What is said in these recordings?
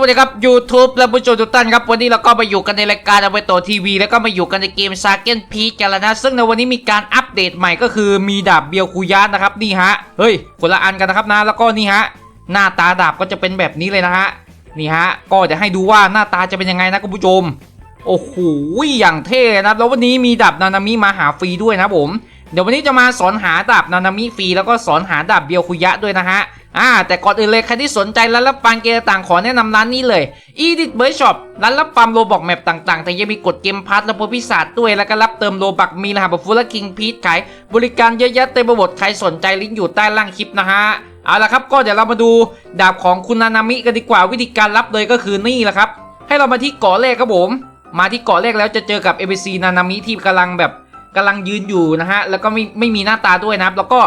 สวัสดีครับ YouTube และผู้ชมทุกท่านครับ วันนี้เราก็มาอยู่กันในรายการเอาไปต่อทีวี แล้วก็มาอยู่กันในเกมซาเกนพีกันแล้วนะ ซึ่งในวันนี้มีการอัปเดตใหม่ก็คือมีดาบเบียวคุยานนะครับ นี่ฮะ เฮ้ยคนละอันกันนะครับนะ แล้วก็นี่ฮะ หน้าตาดาบก็จะเป็นแบบนี้เลยนะฮะ นี่ฮะ ก็จะให้ดูว่าหน้าตาจะเป็นยังไงนะคุณผู้ชม โอ้โห อย่างเท่นะ แล้ววันนี้มีดาบนานามิมาหาฟรีด้วยนะผม เดี๋ยววันนี้จะมาสอนหาดาบนานามิฟรีแล้วก็สอนหาดาบเบียวคุยะด้วยนะฮะ อ่าแต่ก่อนอื่นเลยใครที่สนใจร้านรับฟังเกมต่างขอแนะนำร้านนี้เลย Edit b u r Shop ร้านรับฟาร์มโลบอกแมปต่างๆ แต่ยังมีกดเกมพาร์ทและโปรพิศาจด้วย แล้วก็รับเติมโลบักมีรหัสบัฟฟูและคิงพีทขายบริการเยอะแยะเต็มไปหมดใครสนใจลิงก์อยู่ใต้ล่างคลิปนะฮะเอาละครับก็เดี๋ยวเรามาดูดาบของคุณนานามิกันดีกว่าวิธีการรับเลยก็คือนี่แหละครับ ให้เรามาที่เกาะแรกครับผม มาที่เกาะแรกแล้วจะเจอกับ ABC นานามิที่กำลังแบบกำลังยืนอยู่นะฮะแล้วก็ไม่ไม่มีหน้าตาด้วยนะครับแล้วก็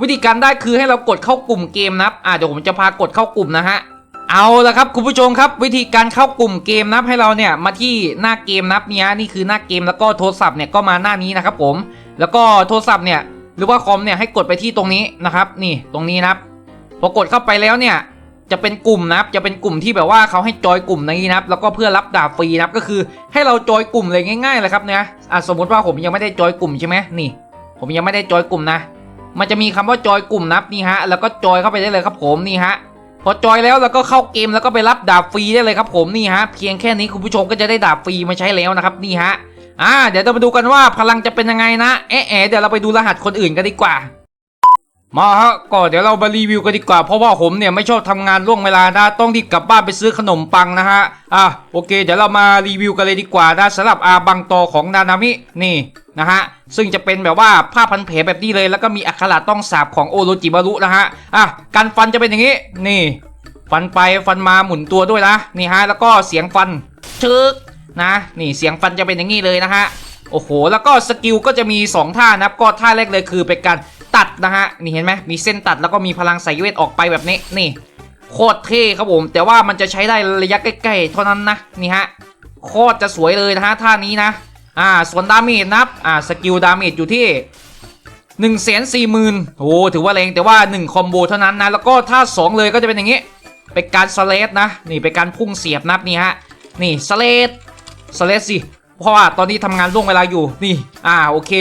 วิธีการได้คือให้เรากดเข้ากลุ่มเกมนะครับอ่าเดี๋ยวผมจะพากดเข้ากลุ่มนะฮะเอาละครับคุณผู้ชมครับวิธีการเข้ากลุ่มเกมนะครับให้เราเนี่ยมาที่หน้าเกมนะครับเนี่ยนี่คือหน้าเกมแล้วก็โทรศัพท์เนี่ยก็มาหน้านี้นะครับผมแล้วก็โทรศัพท์เนี่ยหรือว่าคอมเนี่ยให้กดไปที่ตรงนี้นะครับ นี่ตรงนี้นะครับพอกดเข้าไปแล้วเนี่ยจะเป็นกลุ่มนะครับจะเป็นกลุ่มที่แบบว่าเขาให้จอยกลุ่มนี้นะครับแล้วก็เพื่อรับดาบฟรีนะครับก็คือให้เราจอยกลุ่มเลยง่ายๆเลยครับเนี่ยอะสมมติว่าผมยังไม่ได้จอยกลุ่มใช่ไหมนี่ ผมยังไม่ได้จอยกลุ่มนะ มันจะมีคำว่าจอยกลุ่มนับนี่ฮะ แล้วก็จอยเข้าไปได้เลยครับผมนี่ฮะ พอจอยแล้วเราก็เข้าเกมแล้วก็ไปรับดาบฟรีได้เลยครับผมนี่ฮะ เพียงแค่นี้คุณผู้ชมก็จะได้ดาบฟรีมาใช้แล้วนะครับนี่ฮะ อ่า เดี๋ยวเรามาดูกันว่าพลังจะเป็นยังไงนะ เอ๊ะเอ๊ะเดี๋ยวเราไปดูรหัสคนอื่นกันดีกว่า มาฮะก็เดี๋ยวเรามารีวิวกันดีกว่า เพราะว่าผมเนี่ยไม่ชอบทำงานล่วงเวลานะ ต้องรีบกลับบ้านไปซื้อขนมปังนะฮะ อะโอเค เดี๋ยวเรามารีวิวกันเลยดีกว่านะสำหรับอาบังตอของนานามินี่นะฮะ ซึ่งจะเป็นแบบว่าผ้าพันแผลแบบนี้เลย แล้วก็มีอักขระต้องสาบของโอโรจิมารุนะฮะ อะการฟันจะเป็นอย่างนี้ นี่ ฟันไปฟันมาหมุนตัวด้วยนะ นี่ฮะ แล้วก็เสียงฟันชึกนะ นี่เสียงฟันจะเป็นอย่างนี้เลยนะฮะ โอ้โห แล้วก็สกิลก็จะมี 2 ท่านะครับ ก็ท่าแรกเลยคือเป็นการ ตัดนะฮะนี่เห็นไหมมีเส้นตัดแล้วก็มีพลังสายเวทออกไปแบบนี้นี่โคตรเท่ครับผม แต่ว่ามันจะใช้ได้ระยะใกล้ๆเท่านั้นนะนี่ฮะโคตรจะสวยเลยนะฮะท่านี้นะอ่าส่วนดาเมจนับอ่าสกิลดาเมจอยู่ที่1นึ่งแสนสี่หมื่นโอ้ถือว่าแรงแต่ว่า 1 คอมโบเท่านั้นนะ แล้วก็ท่า 2 เลยก็จะเป็นอย่างนี้ เป็นการสเลดนะ นี่เป็นการพุ่งเสียบนับนี่ฮะ นี่สเลดสเลดสิ เพราะว่าตอนนี้ทำงานล่วงเวลาอยู่ นี่ อ่า โอเค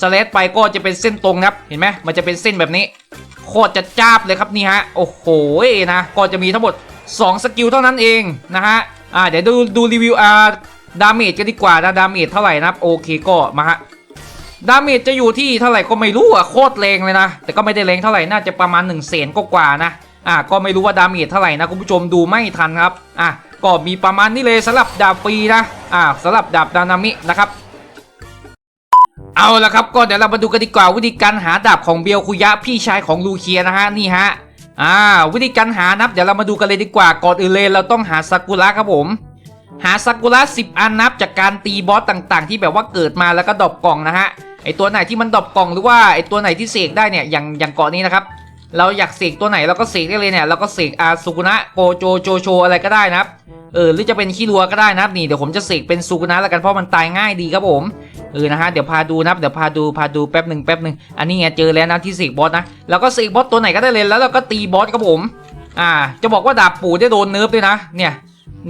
สเลดไปก็จะเป็นเส้นตรงนะครับ เห็นไหมมันจะเป็นเส้นแบบนี้ โคตรจะจ้าบเลยครับนี่ฮะ โอ้โหนะ ก็จะมีทั้งหมด 2 สกิลเท่านั้นเองนะฮะ อ่า เดี๋ยวดูดูรีวิวอ่าดาเมจกันดีกว่านะ ดาเมจเท่าไหร่นะโอเคก็มาฮะ ดาเมจจะอยู่ที่เท่าไหร่ก็ไม่รู้อะ โคตรแรงเลยนะ แต่ก็ไม่ได้แรงเท่าไหร่ น่าจะประมาณ1นึ่งแสนก็กว่านะ อะก็ไม่รู้ว่าดาเมจเท่าไหร่นะคุณผู้ชมดูไม่ทันครับ อะ ก็มีประมาณนี้เลยสำหรับดาบฟรีนะ อะสำหรับดาบดานามินะครับ เอาละครับก็เดี๋ยวเรามาดูกันดีกว่าวิธีการหาดาบของเบียวคุยะพี่ชายของลูเคียนะฮะนี่ฮะอ่าวิธีการหานับเดี๋ยวเรามาดูกันเลยดีกว่าก่อนอื่นเลยเราต้องหาซากุระครับผม หาซากุระ10 อันนับจากการตีบอสต่างๆ ที่แบบว่าเกิดมาแล้วก็ดรอปกล่องนะฮะไอตัวไหนที่มันดรอปกล่องหรือว่าไอตัวไหนที่เสกได้เนี่ยอย่างอย่างเกาะนี้นะครับเราอยากเสกตัวไหนเราก็เสกได้เลยเนี่ยเราก็เสกอาสุกุนะโกโจโจโชอะไรก็ได้นะครับเออหรือจะเป็นขี้รัวก็ได้นะครับนี่เดี๋ยวผมจะเสกเป็นสุกุนะแล้วกันเพราะมันตายง่ายดีครับผม เออนะฮะเดี๋ยวพาดูนะเดี๋ยวพาดูพาดูแป๊บหนึ่งแป๊บหนึ่งอันนี้ไงเจอแล้วนะที่เสกบอสนะแล้วก็เสกบอสตัวไหนก็ได้เลยแล้วเราก็ตีบอสครับผม อ่า จะบอกว่าดาบปู่ได้โดนเนิร์ฟด้วยนะเนี่ย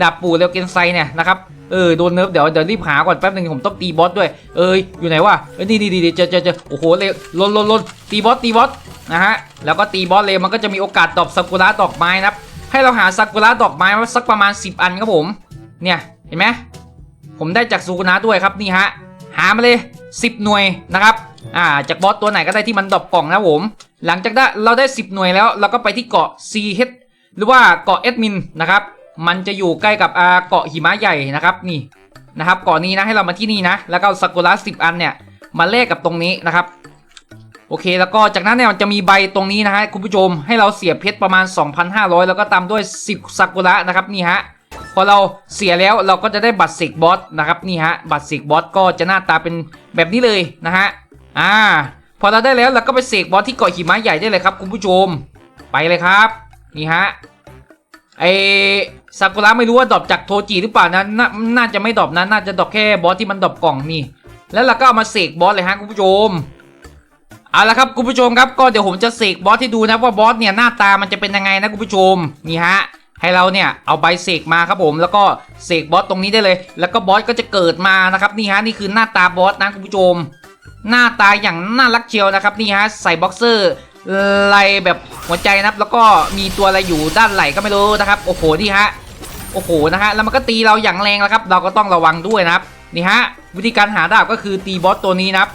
ดาบปู่เรวเกนไซเนี่ยนะครับเออโดนเนิร์ฟเดี๋ยวเดี๋ยวรีบหาก่อนแป๊บหนึงผมต้องตีบอสด้วยเอ้ยอยู่ไหนวะเอ้ยนี่นี่นี่เจอเจอเจอโอ้โหเลยลนลนลนตีบอสตีบอสนะฮะแล้วก็ตีบอสเลยมันก็จะมีโอกาสดอปซากุระดอกไม้นะครับให้เราหาซากุระดอกไม้มาสักประมาณ 10 อันครับผม เนี่ยเห็นไหมผมได้จากซากุระด้วยครับนี่ฮะ หามาเลย 10 หน่วยนะครับอ่าจากบอสตัวไหนก็ได้ที่มันดรอปกล่องนะผม หลังจากได้เราได้ 10 หน่วยแล้ว เราก็ไปที่เกาะ CH หรือว่าเกาะเอดมินนะครับมันจะอยู่ใกล้กับอาเกาะหิมะใหญ่นะครับนี่นะครับเกาะนี้นะให้เรามาที่นี่นะ แล้วก็เอาซากุระสิบอันเนี่ยมาแลกกับตรงนี้นะครับโอเคแล้วก็จากนั้นเนี่ยมันจะมีใบตรงนี้นะฮะคุณผู้ชมให้เราเสียบเพชรประมาณ 2,500 แล้วก็ตามด้วย 10ซากุระนะครับนี่ฮะ พอเราเสียแล้วเราก็จะได้บัตรเสกบอสนะครับนี่ฮะบัตรเสกบอสก็จะหน้าตาเป็นแบบนี้เลยนะฮะอ่าพอเราได้แล้วเราก็ไปเสกบอสที่เกาะหิมะใหญ่ได้เลยครับคุณผู้ชมไปเลยครับนี่ฮะไอซากุระไม่รู้ว่าดรอปจากโทจิหรือเปล่านะนาน่าจะไม่ดรอปนะน่าจะดรอปแค่บอสที่มันดรอปกล่องนี่ แล้วเราก็เอามาเสกบอสเลยฮะคุณผู้ชมเอาละครับคุณผู้ชมครับก็เดี๋ยวผมจะเสกบอสให้ดูนะว่าบอสเนี่ยหน้าตามันจะเป็นยังไงนะคุณผู้ชมนี่ฮะ ให้เราเนี่ยเอาใบเสกมาครับผม แล้วก็เสกบอสตรงนี้ได้เลย แล้วก็บอสก็จะเกิดมานะครับนี่ฮะนี่คือหน้าตาบอสนะคุณผู้ชม หน้าตาอย่างน่ารักเชียวนะครับนี่ฮะใส่บ็อกเซอร์ไหลแบบหัวใจนะครับแล้วก็มีตัวอะไรอยู่ด้านไหลก็ไม่รู้นะครับ โอ้โหนี่ฮะโอ้โหนะฮะแล้วมันก็ตีเราอย่างแรงแล้วครับ เราก็ต้องระวังด้วยนะครับนี่ฮะวิธีการหาดาบก็คือตีบอสตัวนี้นะครับ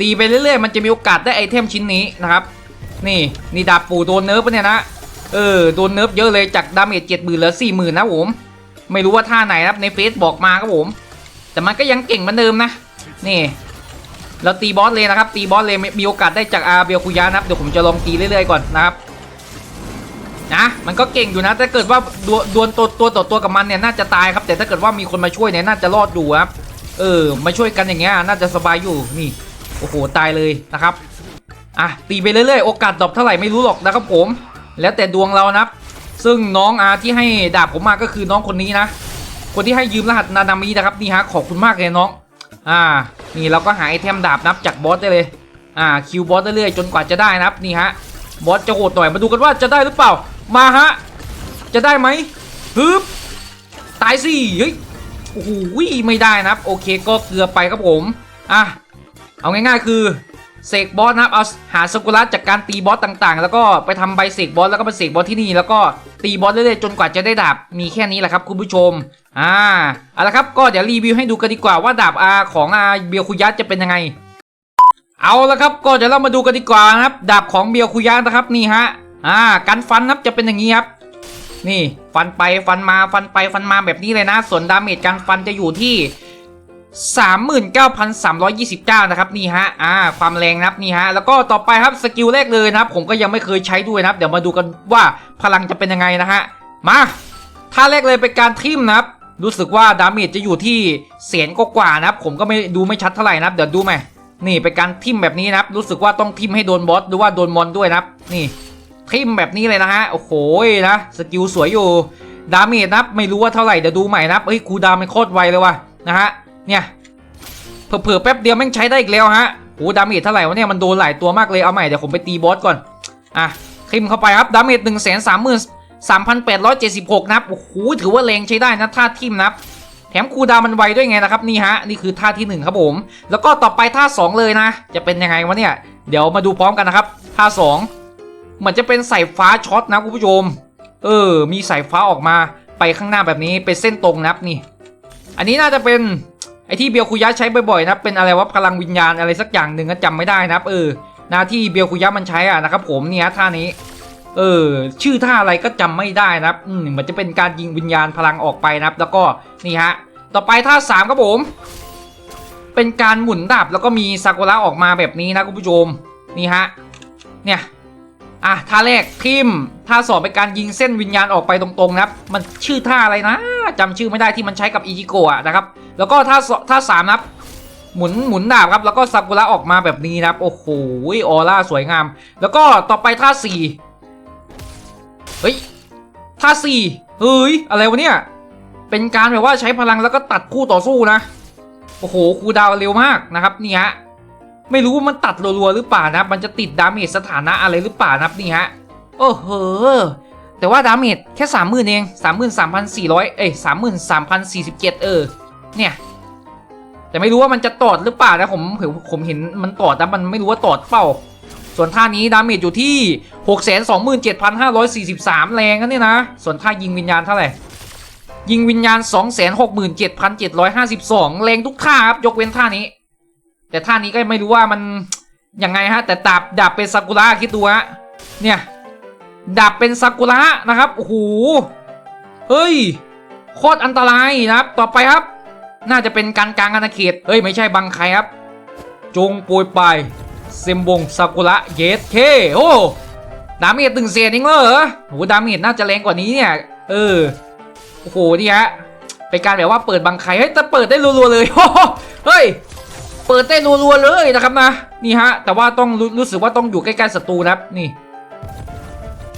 ตีไปเรื่อยๆ มันจะมีโอกาสได้ไอเทมชิ้นนี้นะครับ นี่นี่ดาบปู่โดนเนิร์ฟปะเนี่ยนะ เออโดนเนิร์ฟเยอะเลยจากดาเมจเจ็ดหมื่นเหลือสี่หมื่นนะผมไม่รู้ว่าท่าไหนครับในเฟซบอกมาครับผม แต่มันก็ยังเก่งเหมือนเดิมนะ นี่เราตีบอสเลยนะครับ ตีบอสเลยมีมีโอกาสได้จากอาเบลคุยานะครับเดี๋ยวผมจะลองตีเรื่อยๆก่อนนะครับนะมันก็เก่งอยู่นะถ้าเกิดว่าดวดวลตัวตัวต่อตัวกับมันเนี่ยน่าจะตายครับ แต่ถ้าเกิดว่ามีคนมาช่วยเนี่ยน่าจะรอดอยู่ครับเออมาช่วยกันอย่างเงี้ยน่าจะสบายอยู่นี่โอ้โหตายเลยนะครับอะตีไปเรื่อยๆโอกาสดรอปเท่าไหร่ไม่รู้หรอกนะครับผม แล้วแต่ดวงเรานะครับ ซึ่งน้องอาที่ให้ดาบผมมาก็คือน้องคนนี้นะ คนที่ให้ยืมรหัสนานามินะครับนี่ฮะขอบคุณมากเลยน้อง อ่า นี่เราก็หาไอเทมดาบนับจากบอสได้เลย อ่าคิวบอสเรื่อยๆจนกว่าจะได้นะครับนี่ฮะบอสจะโหดหน่อยมาดูกันว่าจะได้หรือเปล่า มาฮะ จะได้ไหมฮึบตายสิเฮ้ยโอ้โหไม่ได้นะครับ โอเคก็เกลือไปครับผม อะ เอาง่ายๆคือ เสกบอสนะครับเอาหาสกุลัสจากการตีบอสต่างๆ แล้วก็ไปทำใบเสกบอสแล้วก็ไปเสกบอสที่นี่แล้วก็ตีบอสเรื่อยๆจนกว่าจะได้ดาบมีแค่นี้แหละครับคุณผู้ชมอ่าเอาละครับก็เดี๋ยวรีวิวให้ดูกันดีกว่าว่าดาบอาของอาเบียวคุยัสจะเป็นยังไง เอาละครับก็เดี๋ยวเรามาดูกันดีกว่านะครับดาบของเบียวคุยัสนะครับนี่ฮะอ่ากันฟันนะครับจะเป็นอย่างนี้ครับนี่ฟันไปฟันมาฟันไปฟันมาแบบนี้เลยนะ ส่วนดาเมจการฟันจะอยู่ที่ 39,329 นะครับนี่ฮะอ่าความแรงนะครับนี่ฮะแล้วก็ต่อไปครับสกิลแรกเลยนะครับ ผมก็ยังไม่เคยใช้ด้วยนะครับ เดี๋ยวมาดูกันว่าพลังจะเป็นยังไงนะฮะมาท่าแรกเลยเป็นการทิมนะครับ รู้สึกว่าดาเมจจะอยู่ที่เสียนก็กว่านะครับ ผมก็ไม่ดูไม่ชัดเท่าไหร่นะครับเดี๋ยวดูไหมนี่เป็นการทิมแบบนี้นะครับ รู้สึกว่าต้องทิมให้โดนบอสหรือว่าโดนมอนด้วยนะครับ นี่ทิมแบบนี้เลยนะฮะโอ้โหนะสกิลสวยอยู่ดาเมจนะครับไม่รู้ว่าเท่าไหร่เดี๋ยวดูใหม่นะครับเฮ้ยคูดามันโคตรไวเลยว่ะนะฮะ เนี่ยเผลอแป๊บเดียวแม่งใช้ได้อีกแล้วฮะโอ้ดาเมจเท่าไหร่วะเนี่ยมันโดนหลายตัวมากเลยเอาใหม่เดี๋ยวผมไปตีบอสก่อนอะทิมเข้าไปครับดาเมจหนึ่งแสนสามหมื่นสามพันแปดร้อยเจ็ดสิบหกนะครับโอ้โหถือว่าแรงใช้ได้นะท่าทิมนะครับแถมคูดามันไวด้วยไงนะครับนี่ฮะนี่คือท่าที่หนึ่งครับผม แล้วก็ต่อไปท่าสองเลยนะ จะเป็นยังไงวะเนี่ย เดี๋ยวมาดูพร้อมกันนะครับ ท่าสองเหมือนจะเป็นสายฟ้าช็อตนะคุณผู้ชม เออ มีสายฟ้าออกมาไปข้างหน้าแบบนี้เป็นเส้นตรงนับนี่ อันนี้น่าจะเป็น ไอที่เบียวคุยะใช้บ่อยๆนะเป็นอะไรว่าพลังวิญญาณอะไรสักอย่างหนึ่งก็จำไม่ได้นับเออหน้าที่เบียวคุยะมันใช้อะนะครับผมเนี่ยท่านี้ เออ ชื่อท่าอะไรก็จำไม่ได้นับอืมมันจะเป็นการยิงวิญญาณพลังออกไปนะครับ แล้วก็นี่ฮะต่อไปท่าสามครับผม เป็นการหมุนดาบแล้วก็มีซากุระออกมาแบบนี้นะคุณผู้ชมนี่ฮะเนี่ยอะท่าแรกทิมท่าสองเป็นการยิงเส้นวิญญาณออกไปตรงๆนะครับ มันชื่อท่าอะไรนะ จำชื่อไม่ได้ที่มันใช้กับอิจิโกะนะครับ แล้วก็ท่าสท่าสามนับหมุนหมุนดาบครับแล้วก็ซากุระออกมาแบบนี้นะครับ โอ้โหออร่าสวยงาม แล้วก็ต่อไปท่าสี่เฮ้ยท่าสี่เฮ้ยอะไรวะเนี่ยเป็นการแบบว่าใช้พลังแล้วก็ตัดคู่ต่อสู้นะโอ้โหคูดาวเร็วมากนะครับนี่ฮะไม่รู้ว่ามันตัดรัวๆหรือเปล่านะมันจะติดดาเมจสถานะอะไรหรือเปล่านะครับนี่ฮะโอ้โห แต่ว่าดาเมจแค่สามหมื่นเองสามหมื่นสามพันสี่ร้อยเอ้ยสามหมื่นสามพันสี่สิบเจ็ดเออ เนี่ย แต่ไม่รู้ว่ามันจะตอดหรือเปล่านะผมผมเห็นมันตอดแต่มันไม่รู้ว่าตอดเปล่า ส่วนท่านี้ดาเมจอยู่ที่หกแสนสองหมื่นเจ็ดพันห้าร้อยสี่สิบสามแรงนะเนี่ยนะ ส่วนท่ายิงวิญญาณเท่าไหร่ ยิงวิญญาณ267,752แรงทุกท่าครับยกเว้นท่านี้ แต่ท่านี้ก็ไม่รู้ว่ามันยังไงฮะ แต่ดาบดาบเป็นซากุระคิดดูฮะเนี่ย ดาบเป็นซากุระนะครับโอ้โหเฮ้ยโคตรอันตรายนะครับ ต่อไปครับ น่าจะเป็นการกลางอาณาเขตเฮ้ยไม่ใช่บังใครครับ จงปรยไปเซมบงซากุระเยสเคโอ้ดาเมจตึงเสียนเองเหรอโหดาเมจน่าจะแรงกว่านี้เนี่ย เออโอ้โหนี่ฮะเป็นการแบบว่าเปิดบังไคเฮ้ยแต่เปิดได้รัวๆเลยโอ้เฮ้ยเปิดได้รัวๆเลยนะครับนะนี่ฮะแต่ว่าต้องรู้รู้สึกว่าต้องอยู่ใกล้ๆศัตรูนะครับนี่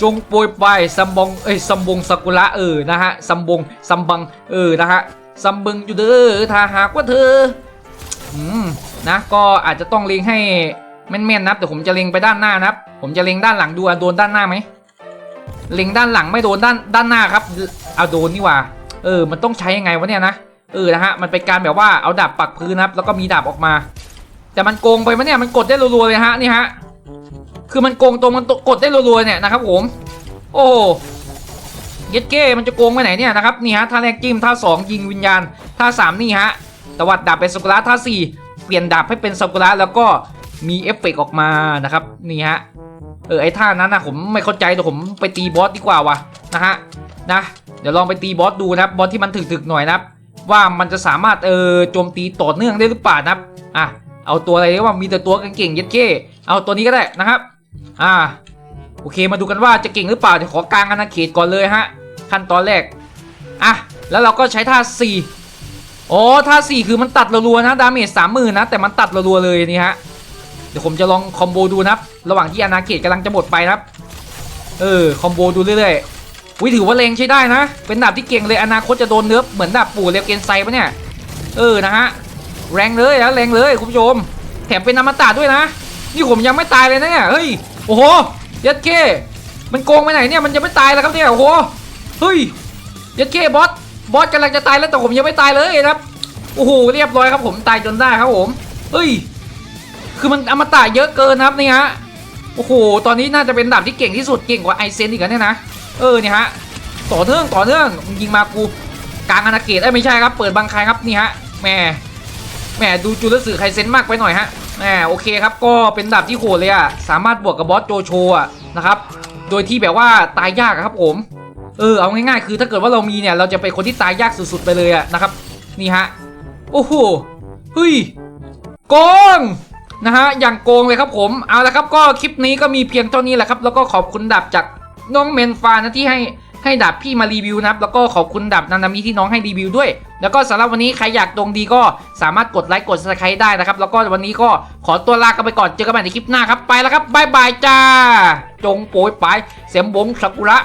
จงโปรยไปายซัมบงเอ้ยซัมบงซากุระเออนะฮะซัมบงซัมบังเออนะฮะซัมบึงอยู่เด้อถ้าหากว่าเธออืมนะก็อาจจะต้องเล็งให้แม่นๆนะครับแต่ผมจะเล็งไปด้านหน้านับผมจะเล็งด้านหลังดูอะโดนด้านหน้าไหมเล็งด้านหลังไม่โดนด้านด้านหน้าครับเอาโดนนี่ว่าเออ มันต้องใช้ยังไงวะเนี่ยนะเออนะฮะมันเป็นการแบบว่าเอาดาบปักพื้นนะครับแล้วก็มีดาบออกมา แต่มันโกงไปมะเนี่ยมันกดได้รัวๆเลยฮะนี่ฮะ คือมันโกงตรงมันกดได้รัวๆเนี่ยนะครับผม โอ้เย็ดเก้มันจะโกงไปไหนเนี่ยนะครับนี่ฮะท่าแรกจิ้มท่าสองยิงวิญญาณท่าสามนี่ฮะตวัดดาบเป็นสกุระท่าสี่เปลี่ยนดาบให้เป็นสกุระแล้วก็มีเอฟเฟกต์ออกมานะครับนี่ฮะเออไอ้ท่านั้นนะผมไม่เข้าใจแต่ผมไปตีบอสดีกว่าวะนะฮะนะเดี๋ยวลองไปตีบอสดูนะครับบอสที่มันถึกๆหน่อยนะครับว่ามันจะสามารถเออโจมตีต่อเนื่องได้หรือเปล่านะครับอะเอาตัวอะไรเรียว่ามีแต่ตัวเก่งๆเย็ดเก้เอาตัวนี้ก็ได้นะครับ อ่า โอเคมาดูกันว่าจะเก่งหรือเปล่าเดี๋ยวขอกลางอาณาเขตก่อนเลยฮะ ขั้นตอนแรก อะ แล้วเราก็ใช้ท่า 4 อ๋อ ท่า 4 คือมันตัดรัวๆนะ ดาเมจสามหมื่นนะ แต่มันตัดรัวๆเลยนี่ฮะ เดี๋ยวผมจะลองคอมโบดูนะครับ ระหว่างที่อาณาเขตกำลังจะหมดไปนะครับ เออ คอมโบดูเรื่อยๆวิถือว่าเลงใช้ได้นะ เป็นดาบที่เก่งเลย อนาคตจะโดนเนื้อเหมือนดาบปู่เรียวเกนไซปะเนี่ย เออ นะฮะ แรงเลยนะแรงเลยคุณผู้ชม แถมเป็นอมตะด้วยนะ นี่ผมยังไม่ตายเลยนะเนี่ยเฮ้ยโอ้โหยัดเก้มันโกงไปไหนเนี่ยมันยังไม่ตายแล้วครับเนี่ยโอ้โหเฮ้ยยัดเก้บอสบอสกำลังจะตายแล้วแต่ผมยังไม่ตายเลยนะครับโอ้โหเรียบร้อยครับผมตายจนได้ครับผมเฮ้ย คือมันอมตะเยอะเกินนะครับนี่ฮะโอ้โหตอนนี้น่าจะเป็นดาบที่เก่งที่สุดเก่งกว่าไอเซนอีกแล้วเนี่ยนะเออเนี่ยฮะต่อเนื่องต่อเนื่องยิงมากูกลางอาณาเขตเอ้ไม่ใช่ครับ เปิดบังคายครับนี่ฮะแหมแหมดูจูเลสื่อไคเซนมากไปหน่อยฮะ แหมโอเคครับก็เป็นดาบที่โหดเลยอะสามารถบวกกับบอสโจโชอะนะครับ โดยที่แบบว่าตายยากครับผม เออเอาง่ายๆ คือถ้าเกิดว่าเรามีเนี่ย เราจะเป็นคนที่ตายยากสุดๆไปเลยอะนะครับ นี่ฮะ โอ้โหเฮ้ยโกงนะฮะอย่างโกงเลยครับผมเอาละครับก็คลิปนี้ก็มีเพียงเท่านี้แหละครับ แล้วก็ขอบคุณดาบจากน้องเมนฟานะที่ให้ ให้ดับพี่มารีวิวนะครับแล้วก็ขอบคุณดับนานามิที่น้องให้รีวิวด้วย แล้วก็สำหรับวันนี้ใครอยากดวงดีก็สามารถกดไลค์กดซับสไครต์ได้นะครับ แล้วก็วันนี้ก็ขอตัวลากันไปก่อนเจอกันใหม่ในคลิปหน้าครับไปแล้วครับบายบายจ้า จงโปรยปลายเสียมบงสักุระ